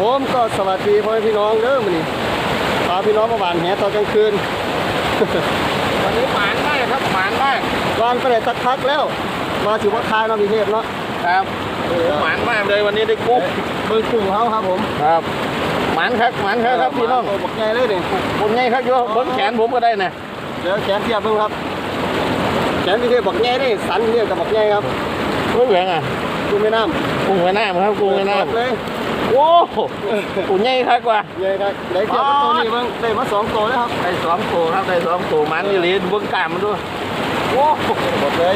ผมก็สวัสดีพ่อแม่พี่น้องเด้อมื้อนี้พาพี่น้องมาหวานแหตอนกลางคืน วันนี้หมานมากครับหมานมากวานไปได้สักพักแล้วมาถือว่าคายเนาะพี่เทพเนาะครับโอ้โหหมานมากเลยวันนี้ได้กุ้งเบิ่งกุ้งเฮาครับผมครับหมานครับหมานครับครับพี่น้องโบักใหญ่เลยนี่ผมไงครับโยบนแขนผมก็ได้นะเดี๋ยวแขนเทียบเบิ่งครับแขนพี่เทพบักใหญ่นี่สันเทียบกับบักใหญ่ครับรู้เหลืองอะกุ้งแม่น้ำกุ้งแม่น้ำครับกุ้งแม่น้เลยำ โอ้โหกุ้งใหญ่ครับกว่าใหญ่ครับได้เทียบกับตัวนี้เบิ่งได้มาสองตัวแล้วครับได้สองตัวครับได้สองตัวหมันนี่เลยเบิ้งกล้ามมันด้วยโอ้โหหมดเลย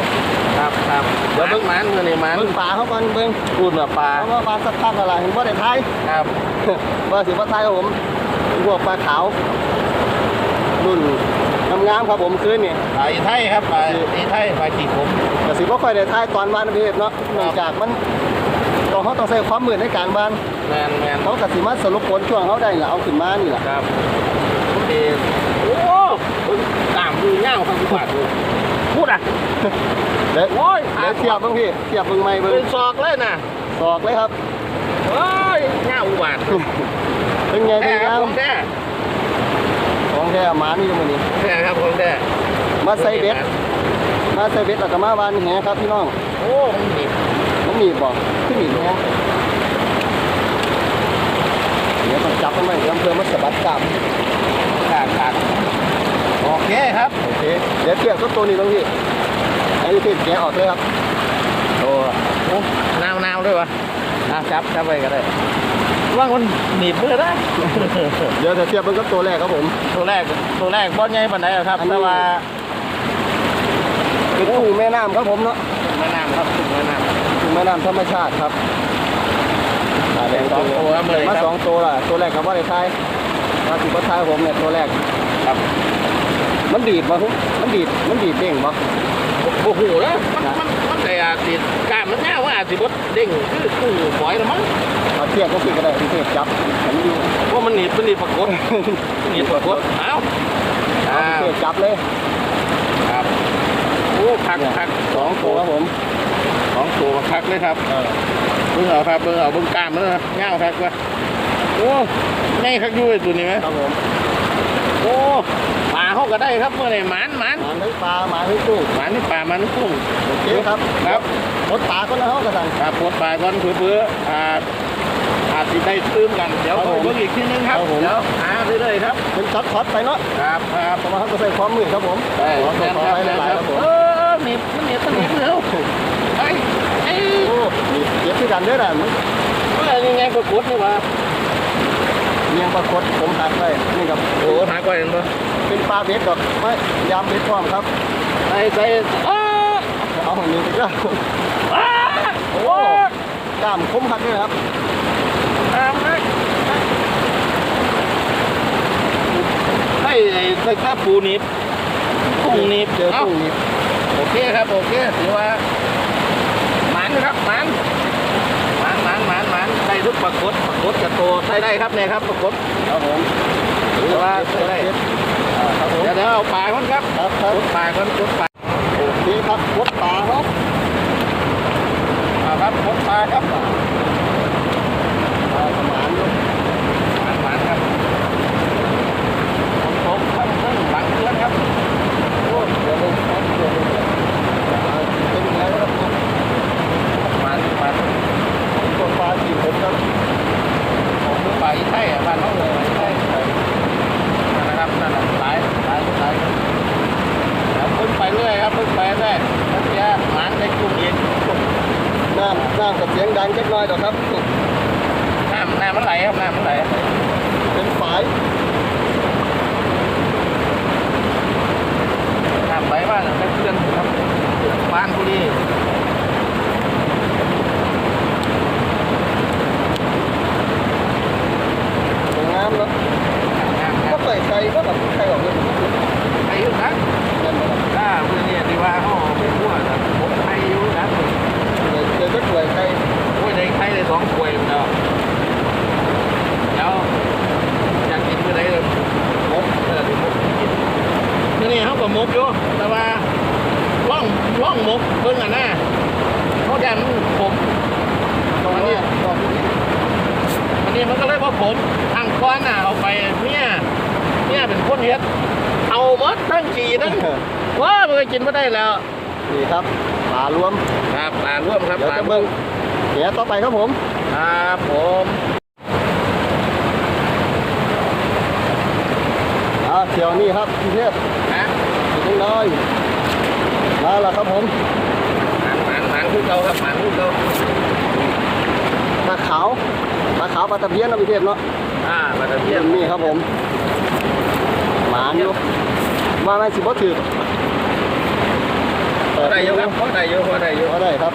ครับครับเดี๋ยวเบิ้งหมันเมื่อนี่หมันเบิ่งปลาเขาก่อนเบิ่งพูดว่าปลาเพราะว่าปลาสักพักอะไรเห็นบ่ได้ทายครับว่าสิว่าไทยครับผมพวกปลาขาวรุ่นงามๆครับผมคืนนี่ปลาอีไทยครับปลาอีไทยปลาจีผมแต่สิว่าค่อยได้ทายตอนบ้านนะพี่เอกเนาะเนื่องจากมัน ตอนเขาต้องใช้ความมืดในการบ้านแมนแมนเขากสิมาสรุปผลช่วงเขาได้แหละเอาขึ้นมานี่แหละครับโอเคโอ้เบิ่งกล้ามดูเงาครับทุกบาทเลยพูดอะเดี๋ยวโอ้ยเดี๋ยวเทียบเบ้างพี่เทียบเบิ่งไม่เบิ่เป็งนศอกเลยนะศอกเลยครับเฮ้ยเงาอุบาทเป็นไงแท้เป็นครับงามผมแท้ของแท้หมานี่อยู่มื้อนี้แท้ครับผมแท้มาใส่เบ็ดมาใส่เบ็ดแล้วก็มาวานแหครับพี่น้องโอ้ มันหนีบมันหนีบบ่ขึ้นหนีบแหเดี๋ยวต้องจับมันไว้เดี๋ยวเพื่อมันสะบัดกลับขาดขาดโอเคครับ โอเค เดี๋ยวเทียบกับตัวนี้ตรงพี่ไอ้ที่แกะออกเลยครับโอ้โอ้นาวๆด้วยวะอะจับจับไปก็ได้ว่างมันหนีบเพื่อได้ เดี๋ยวจะเทียบมันกับตัวแรกครับผม ตัวแรก ตัวแรกบอลใหญ่ปานไหนอะครับอันนี้แต่ว่าเป็นกุ้งแม่น้ำครับผมเนาะแม่น้ำครับแม่น้ำกุ้ง แม่น้ำธรรมชาติครับอ่าแดงสองตัวครับเลยมาครับสองตัวละตัวแรกกับว่าได้ทายมาสิบว่าทายผมเนี่ยตัวแรกครับ มันดีดบ่ฮุมันดีดมันดีดเด้งบ่โอ้โหแล้วมันมันมันแต่อาจสิกล้ามมันแน่ว่าอาจสิบดเด้งคือกุ้งฝอยละมั้งเอาเทียบก็คือก็ได้ที่เทียบจับเห็นอยู่ว่ามันหนีบมันหนีบปรากฏหนีบปรากฏเอ้าเอาอ้าวที่เทียบจับเลยครับโอ้พักพักสองตัวครับผม สองตัวพักเลยครับเออเบิ่งเอาครับเบิ่งเอาเบิ่งกล้ามมันนะเงาครับว่าโอ้ง่ายครับอยู่ไอ้ตัวนี้ไหมครับผมโอ้ปลาเขาก็ได้ครับเมื่อไหร่หมานหมานหมาทั้งปลาหมาทั้งกุ้งหมานนี่ปลามันกุ้งโอเคครับครับหมดปลาก็แล้วกระสันครับปวดปลาก่อนเพื่อๆอ่าอาจจะได้ตื้มกัน เดี๋ยวครับผมเบิ่งอีกทีนึงครับครับผมเดี๋ยวหาเรื่อยๆครับเป็นช็อตช็อตไปเนาะครับครับเพราะว่าเขาก็ใส่ความมืดครับผมได้ขอขอแม่นขอครับให้แม่นหลายคๆรัครับบผม เออหนีบมันหนีบมันหนีบเร็วไอ้ไอ้โอ้มีเก็บที่กันเด้อน่ะมันเมื่อยังไงก็กดนี่วะเมียงปลากดผมหักไปนี่ครับโอ้หาก่อนเห็นปะเป็นปลาเบ็ดดอกไม่ยามเบ็ดพร้อมครับไอ้ใจอ้าเอาของนี้ไปก็อ้าโอ้กล้ามคมหักเลยครับตามนะให้ไอ้ไอ้ข้าปูหนีบกุ้งหนีบเจอกุ้งนี่ โอเคครับโอเคถือว่าหมันครับหมันหมันหมันหมันหมันได้ทุกปรากฏปรากฏกับโตใช้ได้ครับเนี่ยครับปรากฏครับผมถือว่าใช้ได้อ่าครับผมเดี๋ยวเดี๋ยวเอาปลาก่อนครับครับครับปลาก่อนกดปลาโอเคครับวดปลาครับครับกดปลาครับปลาสมานหมันหมันครับตรงๆครับเพิ่งบังเทือนครับโอ้เดี๋ยวเลยครับเดี๋ยวเลยอ่าเป็นยังไงครับหมันครับผมดูปลาอีไทยอะบ้านน้องเลยอีไทยนั่นนะครับนั่นน่ะหลายหลายหลายแล้วพึ่งไปเรื่อยครับพึ่งไปเรื่อยแล้วเสียห นได้กุ้งอีกน้ำน้ำกับเสียงดังเล็กน้อยดอกครับน้ำน้ำมันไหลครับน้ำมันไหล เป็นฝาย น้ำไหลบ้านเป็นเพื่อนครับบ้านบุรี สวยงามเนาะ น้ำค ก็ รับ ใส่ไก่ก็แบบไก่ออกเลย ไอ้ยุ่งนะ นั่นแหละครับ ถ้าเพื่อนเนี่ยที่ว่าเขาเป็นพวกแบบผมไอ้ยุ่งนะ เดี๋ยวเดี๋ยวจะป่วยไก่ โอ้ยในไข่ได้สองถ้วยเนาะแล้วอยากกินเมื่อไรเลยมกเออที่มกกินทีนี่เขาก็มกอยู่แต่ว่าล่องล่องมกเพิ่งอะนะเขาแดนผม ตรงนี้ตรงนี้ อันนี้มันก็เลย ผมทางก้อนน่ะเอาไปเนี่ย เนี่ยเป็นคนเฮ็ดเอาหมดทั้งขี่ทั้งว้ามันก็กินไม่ได้แล้วนี่ครับปลารวมครับปลาร่วมครับเดี๋ยวปลาจะเบิ่งเดี๋ยวต่อไปครับผมครับผมอ่าเที่ยวนี้ครับพี่เทพนะถึงน้อยมาแล้วครับผมหมันหมันหมันคือเก่าครับหมันคือเก่าปลาขาวปลาขาวปลาตะเพียนนะพี่เทพเนาะอ่าปลาตะเพียนนี่ครับผมห มานอยู่ว่าไม่สิบ่ถือพอได้อยู่ครับพอได้อยู่พอได้อยู่ ก็ได้ครับ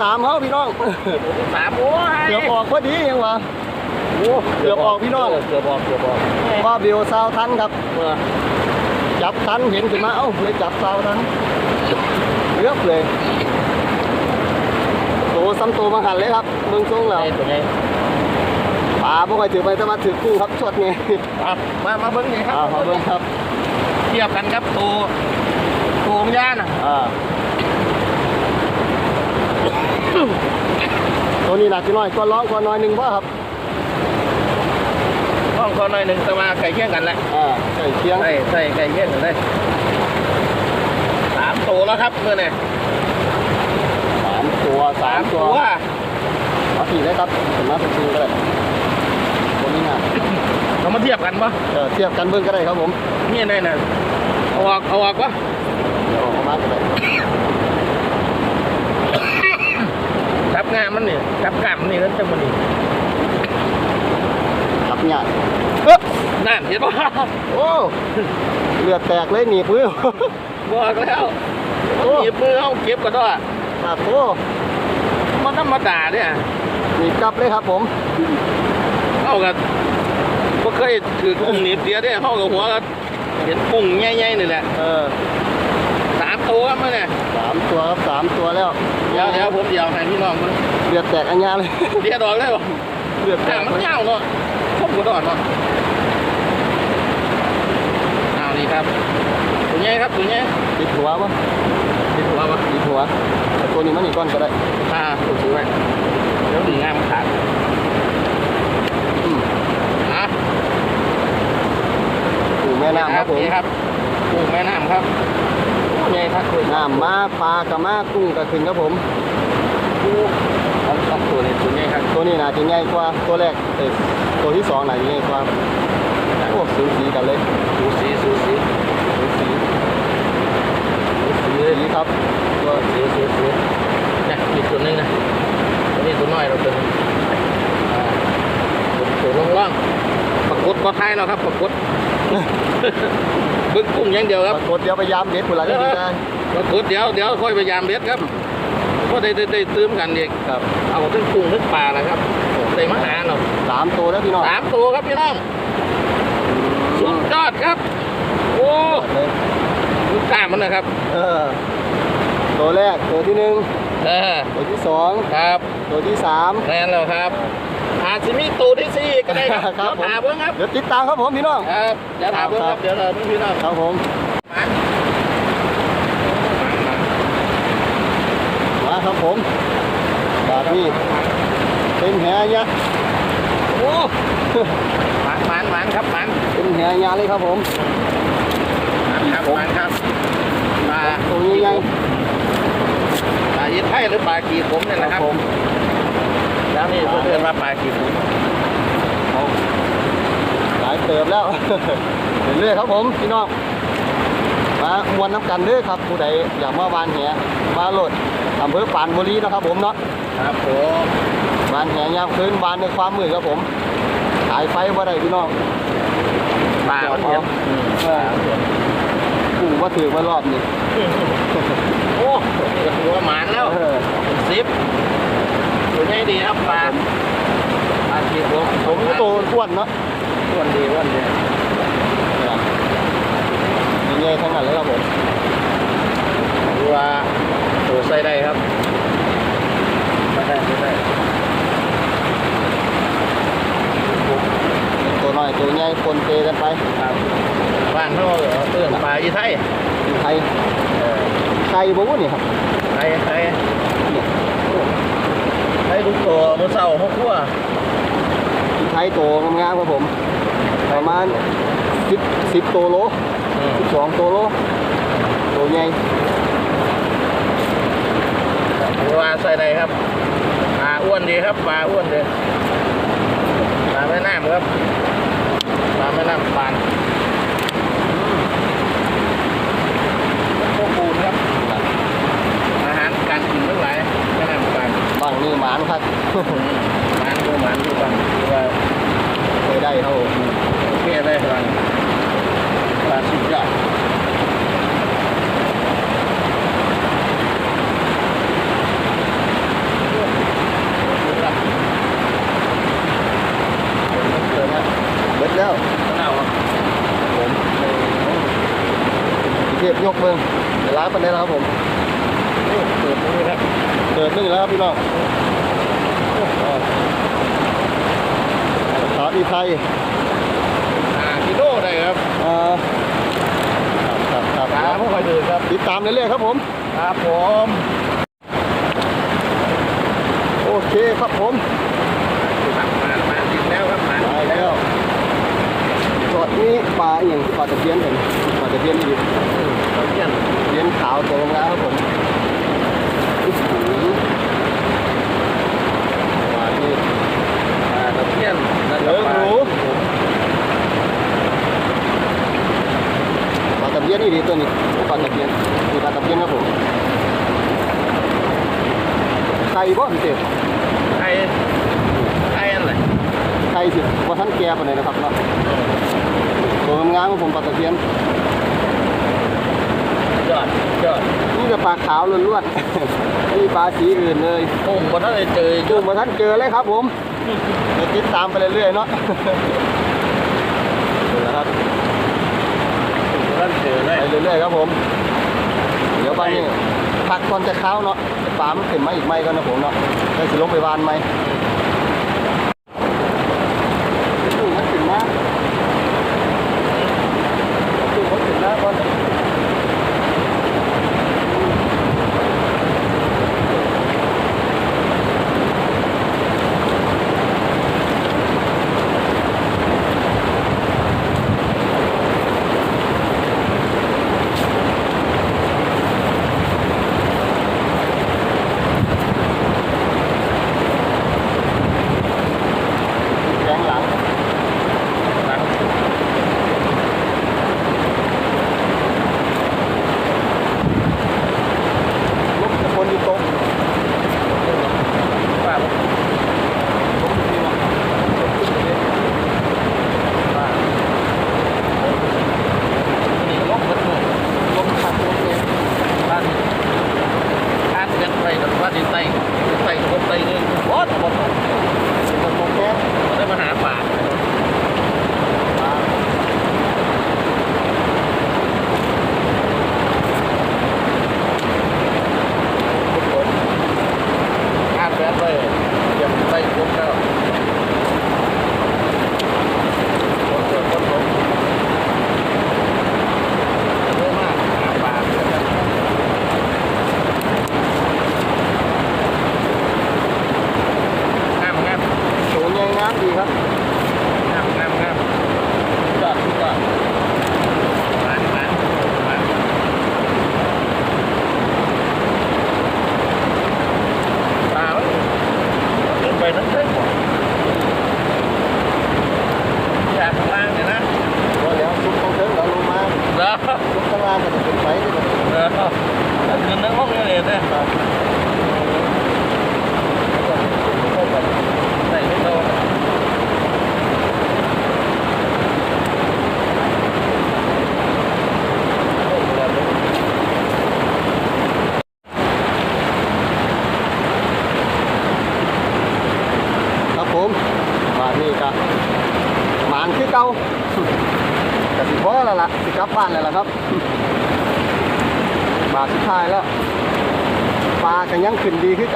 สามเขาพี่น้อง สามโอ้ยเกือบออกพอดียังวะโอ้เกือบออกพี่น้องเกือบออกเกือบออกว่าบิวซาวทันครับเมื่อจับทันเห็นขึ้นมาเอ้าเลยจับซาวทันเลือกเลยโตซ้ำโตมาหันเลยครับเมืองทรงแล้วไอ้ตัวนี้ปลาพวกไอ้ถือไปจะมาถือกุ้งครับชดไงครับมามาเบิ้งนี่ครัอ่าบขอบคุณครับ เทียบกันครับตัวตัวของย่าน่ะอ่า ตัวนี้หนักจะน้อยก็ร้องก็น้อยหนึ่งว่าครับห้องก็หน่อยหนึ่งแต่ว่าไก่เคี่ยงกันแหละอ่าใส่เคียงใส่ใส่ไก่เคี่ยงกันเลยสามตัวแล้วครับเมื่อเนี่ยสามตัวสามตัวเอาสี่ได้ครับผมมาเป็นจริงก็ได้ตัวนี้นะเรามาเทียบกันปะเออเทียบกันเบิ่งก็ได้ครับผมนี่แน่น่ะเอาออกเอาออกปะเดี๋ยวออกมาก็ได้ จับงานมันนี่จับกล้ามมันนี่แล้วจะมันนี่ครับเนี่ยนั่นเห็นปะโอ้เลือดแตกเลยหนีบมือบอกแล้วโอ้หยิบมือเอาเก็บก็ได้ปาดโตมันธรรมดาเนี่ยหนีบกลับเลยครับผมเอากับก็เคยถือกุ้งหนีบเดียวเนี่ยเข้ากับหัวก็เห็นกุ้งใหญ่ๆนี่แหละเออ สามตัวมั้งเนี่ยสามตัวครับสามตัวแล้วเดี๋ยวเดี๋ยวผมเดี๋ยวให้พี่น้องมันเลือดแตกอันยาเลยเดี๋ยวดอกได้ป่ะเลือดแตแต่กมันยาวเนาะพบกระดอนเนาะอ้าวนี่ครับตัวใหญ่ครับตัวใหญ่ติดหัวปะติดหัวปะติดหัวแต่ตัวนี้มันอีกก้อนก็ได้อ่าถูกถือไว้เดี๋ยวหนึ่งงามขาดอืมอะอยู่แม่น้ำครับผมนี่ครับกุ้งแม่น้ำครับโอ้ ไงครับคุณน้ำมาปลากระมากุ้งกระขึ้นครับผมครับตัวนี้ตัวนี้ครับตัวนี้นะจะง่ายกว่าตัวแรกเออตัวที่สองนะจะง่ายกว่าพวกสูสีกันเลยสูสีสูสีสูสีสูสีเลยครับตัวสีสีสีนะอีกตัวนึงนะตัวนี้ตัวน้อยเราตัวตัวล่างๆปรากฏก็ทยเราครับปรากฏ บึ้งกุ้งอย่างเดียวครับกดเดียวพยายามเด็ดคนละนิดนึงนะปรากฏเดี๋ยวเดี๋ยวค่อยพยายามเบ็ดครับก็ได้ได้ได้ตื้มกันเอีกครับเอาทั้งกุ้งทั้งปลานะครับได้มาหาเนาะสามตัวแล้วพี่น้องสามตัวครับพี่น้องสุดยอดครับ โอ้ลูกกล้ามมันนะครับ เออ ตัวแรกตัวที่หนึ่งเออตัวที่สองครับ ตัวที่สามแน่นแล้วครับ อาจจะมีตัวที่สี่ก็ได้ครับครับเดี๋ยวถามเพิ่งครับเดี๋ยวติดตามครับผมพี่น้อง ครับเดี๋ยวถามเพิ่งครับเดี๋ยวเราเพิ่งพี่น้องครับผมมันมาครับผมแบบนี้เป็นแหยักษ์โอ้มันมันมันครับมันเป็นแหยักษ์เลยครับผมมันครับมันครับปลาตัวนี้ใหญ่ปลายิดไทยหรือปลากีผมเนี่ยคนะรับครับผม แล้วนี่เพื่อนๆว่าปลากีผมเอาหลายเติบแล้ว เรื่อยๆครับผมพี่น้องมามวนน้ำกันเด้อครับผู้ใดอยากมาวานแหมาโหลดอำเภอปานบุรีเนาะครับ ผมเนาะครับผมวานแหยามคืนวานในความมืดครับผมขายไฟบ่ได้พี่น้องปลามันเห็นอืมเออกูว่าถือมารอบนี้โอ้จะหัวหมานแล้วเออเป็นสิบตัว ใหญ่ดีครับปลาปลากีผมผผมมโตอ้วนเนาะอ้วนดีอ้วนดีนี่ใหญ่ทั้งนั้นเลยครับผมดูว่าตัวใส่ได้ครับใส่ได้ใส่ได้ตัวน้อยตัวใหญ่ปนเปกันไปครับบ้านเขาเอื้อนปลาอีไทยมีไทยเออไข่บ่วุ้นนี่ครับไทยไทยไทุกตัวมือเสาหัวขั้วมีไทยโตงามๆครับผม ประมาณ10 10ตัวโลอืม12ตัวโลตัวใหญ่ดูว่าใส่ได้ครับปลาอ้วนดีครับปลาอ้วนดีปลาแม่น้ำครับปลาแม่น้ำปานพวกปูนครับอาหารการกินทั้งหลายำปานบางนี่หมานครับหมานดูหมานดูกันดูว่าเคยได้ครับผมโอเคเลยครับปลาสุดยอดเติมนะเบิดแล้วมะนาวครับผมเทียบยกเบิ่งเดี๋ยวล้างปันได้แล้วครับผม ปิดตรงนี้ครับเกิดนึงแล้วครับพี่น้องสาวอีไทยอ่ากิโลได้ครับอ่าครับครับปลาครับไม่ค่อยดื้อครับติดตามเรื่อยๆครับผม ครับผม โอเคครับผมครับหมานหมานกินแล้วครับหมานไปแล้วสอดนี้ปลาอย่างปลาตะเพียนเห็นปลาตะเพียนอีก เราเยี่ยน เพียนขาวตัวงามครับผมอื้อหือปลาที่ ปลาตะเพียนแล้ว เลิ ก็ ก ปลา รู้ ปลาตะเพียนนี่ดีตัวนี้ปลาตะเพียนนี่ปลาตะเพียนครับผมไข่ บ่พิเศษไข่ไข่อันไหนไข่สิว่าท่านแก่ปานใดนะครับเนาะตัวงามๆของผมปลาตะเพียนยอดยอดนี่จะปลาขาวล้วนๆไม่มีปลาสีอื่นเลยผมก็ได้เจอจุ่มมาท่านเจอเลยครับผมเดี๋ยวติดตามไปเรื่อยๆเนาะเดี๋ยวนะครับก็เจอไปได้เรื่อยๆครับผม เดี๋ยวไปนี่ พักก่อนจะเข้าเนาะปลามันขึ้นมาอีกไหมก็นะผมเนาะได้สิลงไปวานไหม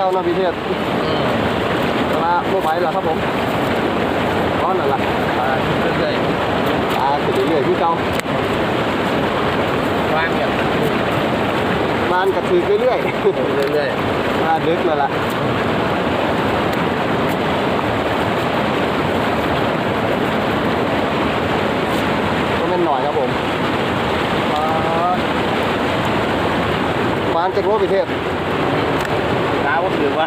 ก่าเนาะพี่เทศปลาโมไหวแล้วครับผมร้อนแล้วล่ะปลาเรื่อยปลาขึ้นเรื่อยๆคือเก่าๆวางอย่างมานกระถือเรื่อยเรื่อยๆปลาดึกแล้วล่ะก็ไม่นหน่อยครับผมปลามานจะรู้พี่เทศ ๆน้าว่าถือว่า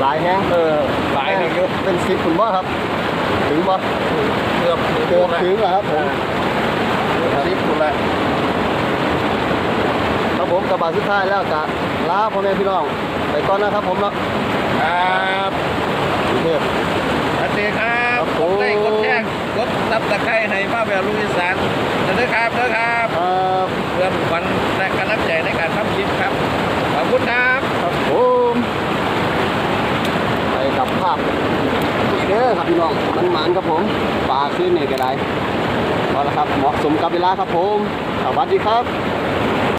หลายแห้งเออหลายเลยเยอะเป็นสิบคุณบ่ครับ ถึงบ่เกือบเกือบถึงแล้วครับผมสิบคนละครับผมกระบะสุดท้ายแล้วจะลาพ่อแม่พี่น้องไปก่อนนะครับผมเนาะครับกรุงเทพสวัสดีครับครับผมกดไลค์กดแชร์กดซับตะไคร้ให้มาแบบลูกอีสานเด้อครับเด้อครับครับเพื่อนขวัญและกำลังใจในการทำคลิปครับขอบคุณครับ ครับผมไปกับ ภาพเด้อครับพี่น้องมันหมานครับผมปลาขึ้นเนี่ยก็ได้พอแล้วครับเหมาะสมกับเวลาครับผมสวัสดีครับ